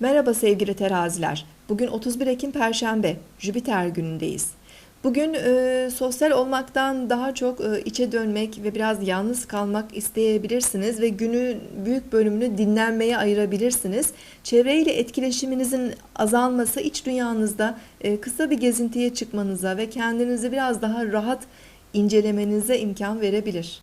Merhaba sevgili teraziler. Bugün 31 Ekim Perşembe, Jüpiter günündeyiz. Bugün e, sosyal olmaktan daha çok e, içe dönmek ve biraz yalnız kalmak isteyebilirsiniz ve günün büyük bölümünü dinlenmeye ayırabilirsiniz. Çevreyle etkileşiminizin azalması iç dünyanızda e, kısa bir gezintiye çıkmanıza ve kendinizi biraz daha rahat incelemenize imkan verebilir.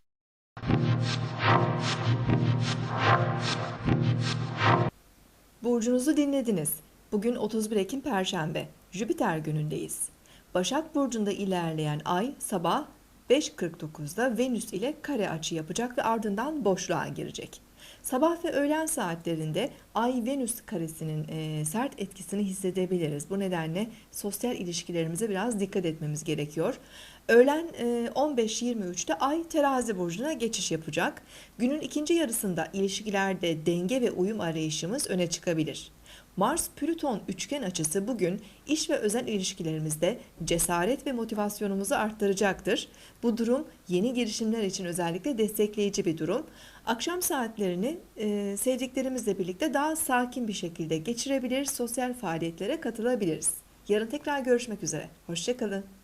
Burcunuzu dinlediniz. Bugün 31 Ekim Perşembe. Jüpiter günündeyiz. Başak Burcu'nda ilerleyen ay sabah 5.49'da Venüs ile kare açı yapacak ve ardından boşluğa girecek. Sabah ve öğlen saatlerinde Ay-Venüs karesinin e, sert etkisini hissedebiliriz. Bu nedenle sosyal ilişkilerimize biraz dikkat etmemiz gerekiyor. Öğlen e, 15.23'te Ay Terazi burcuna geçiş yapacak. Günün ikinci yarısında ilişkilerde denge ve uyum arayışımız öne çıkabilir. Mars-Plüton üçgen açısı bugün iş ve özel ilişkilerimizde cesaret ve motivasyonumuzu arttıracaktır. Bu durum yeni girişimler için özellikle destekleyici bir durum. Akşam saatlerini e, sevdiklerimizle birlikte daha sakin bir şekilde geçirebilir, sosyal faaliyetlere katılabiliriz. Yarın tekrar görüşmek üzere. Hoşçakalın.